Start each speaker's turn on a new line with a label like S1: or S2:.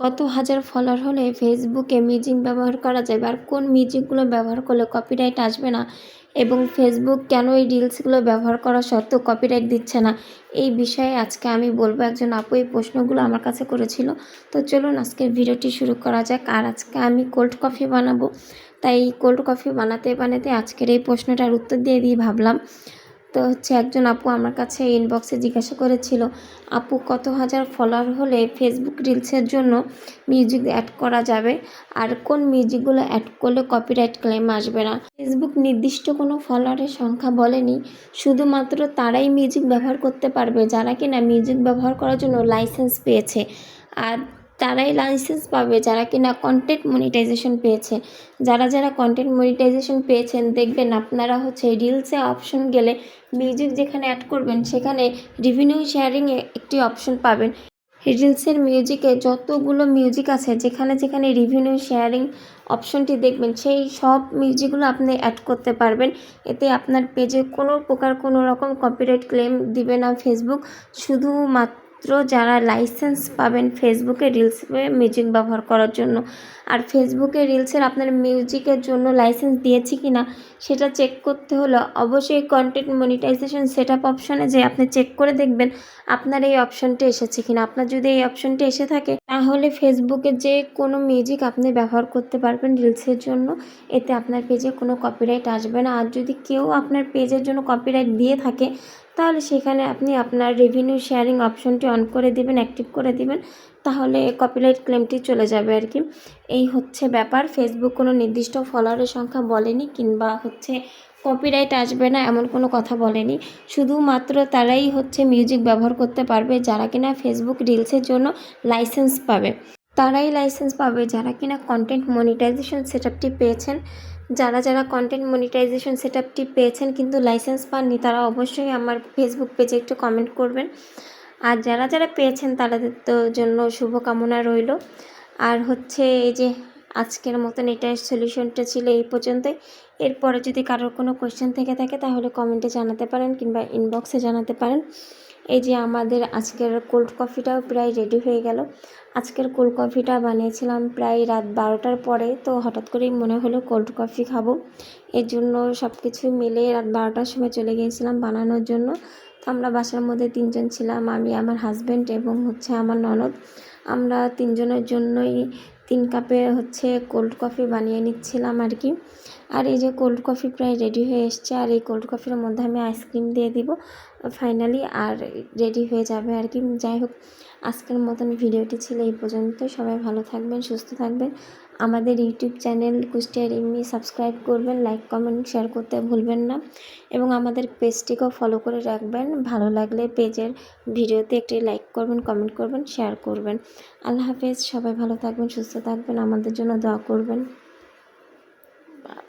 S1: কত হাজার ফলোয়ার হলে ফেসবুকে মিউজিক ব্যবহার করা যাবে? আর কোন মিউজিকগুলো ব্যবহার করলে কপিরাইট আসবে না? এবং ফেসবুক কেন এই রিলসগুলো ব্যবহার করা সত্ত্বেও কপিরাইট দিচ্ছে না? এই বিষয়ে আজকে আমি বলব, একজন আপু এই প্রশ্নগুলো আমার কাছে করেছিল। তো চলুন আজকে ভিডিওটি শুরু করা যাক। আর আজকে আমি কোল্ড কফি বানাবো। তাই কোল্ড কফি বানাতে বানাতে আজকের এই প্রশ্নটার উত্তর দিয়ে দিয়ে ভাবলাম। তো হচ্ছে একজন আপু আমার কাছে ইনবক্সে জিজ্ঞাসা করেছিল, আপু, কত হাজার ফলোয়ার হলে ফেসবুক রিলসের জন্য মিউজিক অ্যাড করা যাবে? আর কোন মিউজিকগুলো অ্যাড করলে কপিরাইট ক্লেম আসবে না? ফেসবুক নির্দিষ্ট কোনো ফলোয়ারের সংখ্যা বলেনি, শুধুমাত্র তারাই মিউজিক ব্যবহার করতে পারবে যারা কিনা মিউজিক ব্যবহার করার জন্য লাইসেন্স পেয়েছে। আর তারাই লাইসেন্স পাবে যারা কিনা কন্টেন্ট মনিটাইজেশন পেয়েছে। যারা যারা কন্টেন্ট মনিটাইজেশন পেয়েছেন, দেখবেন আপনারা হচ্ছে রিলসে অপশন গেলে মিউজিক যেখানে অ্যাড করবেন, সেখানে রিভিনিউ শেয়ারিংয়ে একটি অপশন পাবেন। রিলসের মিউজিকে যতগুলো মিউজিক আছে, যেখানে যেখানে রিভিনিউ শেয়ারিং অপশনটি দেখবেন, সেই সব মিউজিকগুলো আপনি অ্যাড করতে পারবেন। এতে আপনার পেজে কোনো প্রকার কোনো রকম কপিরাইট ক্লেম দিবে না ফেসবুক শুধুমাত্র যারা লাইসেন্স পাবেন ফেসবুকে রিলস মিউজিক ব্যবহার করার জন্য। আর ফেসবুকে রিলসের আপনার মিউজিকের জন্য লাইসেন্স দিয়েছি কি না সেটা চেক করতে হলে অবশ্যই কন্টেন্ট মনিটাইজেশন সেট আপ অপশানে যে আপনি চেক করে দেখবেন আপনার এই অপশানটি এসেছে কিনা। আপনার যদি এই অপশানটি এসে থাকে, তাহলে ফেসবুকে যে কোনো মিউজিক আপনি ব্যবহার করতে পারবেন রিলসের জন্য। এতে আপনার পেজে কোনো কপিরাইট আসবে না। আর যদি কেউ আপনার পেজের জন্য কপিরাইট দিয়ে থাকে তাহলে সেখানে আপনি আপনার রেভিনিউ শেয়ারিং অপশনটি অন করে দিবেন অ্যাক্টিভ করে দিবেন, তাহলে কপিরাইট ক্লেমটি চলে যাবে আর কি। এই হচ্ছে ব্যাপার। ফেসবুক কোনো নির্দিষ্ট ফলোয়ারের সংখ্যা বলেনি কিংবা হচ্ছে কপিরাইট আসবে না এমন কোনো কথা বলেনি। শুধুমাত্র তারাই হচ্ছে মিউজিক ব্যবহার করতে পারবে যারা কিনা ফেসবুক রিলসের জন্য লাইসেন্স পাবে। তারাই লাইসেন্স পাবে যারা কিনা কন্টেন্ট মনিটাইজেশন সেট পেয়েছেন। যারা যারা কন্টেন্ট মনিটাইজেশন সেট আপটি পেয়েছেন কিন্তু লাইসেন্স পাননি, তারা অবশ্যই আমার ফেসবুক পেজে একটু কমেন্ট করবেন। আর যারা যারা পেয়েছেন তাদের তো জন্য শুভকামনা রইল। আর হচ্ছে এই যে আজকের মতন এটার সলিউশনটা ছিল এই পর্যন্তই। এরপরে যদি কারোর কোনো কোয়েশ্চেন থেকে থাকে তাহলে কমেন্টে জানাতে পারেন কিংবা ইনবক্সে জানাতে পারেন। এই যে আমাদের আজকের কোল্ড কফিটাও প্রায় রেডি হয়ে গেল। আজকের কোল্ড কফিটা বানিয়েছিলাম প্রায় রাত বারোটার পরে, তো হঠাৎ করেই মনে হলো কোল্ড কফি খাব। এর জন্য সব কিছু মিলে রাত বারোটার সময় চলে গিয়েছিলাম বানানোর জন্য। তো আমরা বাসার মধ্যে তিনজন ছিলাম, আমি, আমার হাজব্যান্ড এবং হচ্ছে আমার ননদ। আমরা তিনজনের জন্যই তিন কাপে হচ্ছে কোল্ড কফি বানিয়ে নিচ্ছিলাম আর কি। আর এই যে কোল্ড কফি প্রায় রেডি হয়ে এসছে, আর এই কোল্ড কফির মধ্যে আমি আইসক্রিম দিয়ে দিব। ফাইনালি আর রেডি হয়ে যাবে আর কি। যাই হোক, আজকের মতন ভিডিওটি ছিল এই পর্যন্ত সবাই ভালো থাকবেন, সুস্থ থাকবেন। আমাদের ইউটিউব চ্যানেল কুষ্টিয়ার এমনি সাবস্ক্রাইব করবেন লাইক কমেন্ট শেয়ার করতে ভুলবেন না। এবং আমাদের পেজটিকেও ফলো করে রাখবেন। ভালো লাগলে পেজের ভিডিওতে একটি লাইক করবেন কমেন্ট করবেন শেয়ার করবেন। আল্লাহ হাফেজ, সবাই ভালো থাকবেন, সুস্থ থাকবেন। আমাদের জন্য দোয়া করবেন।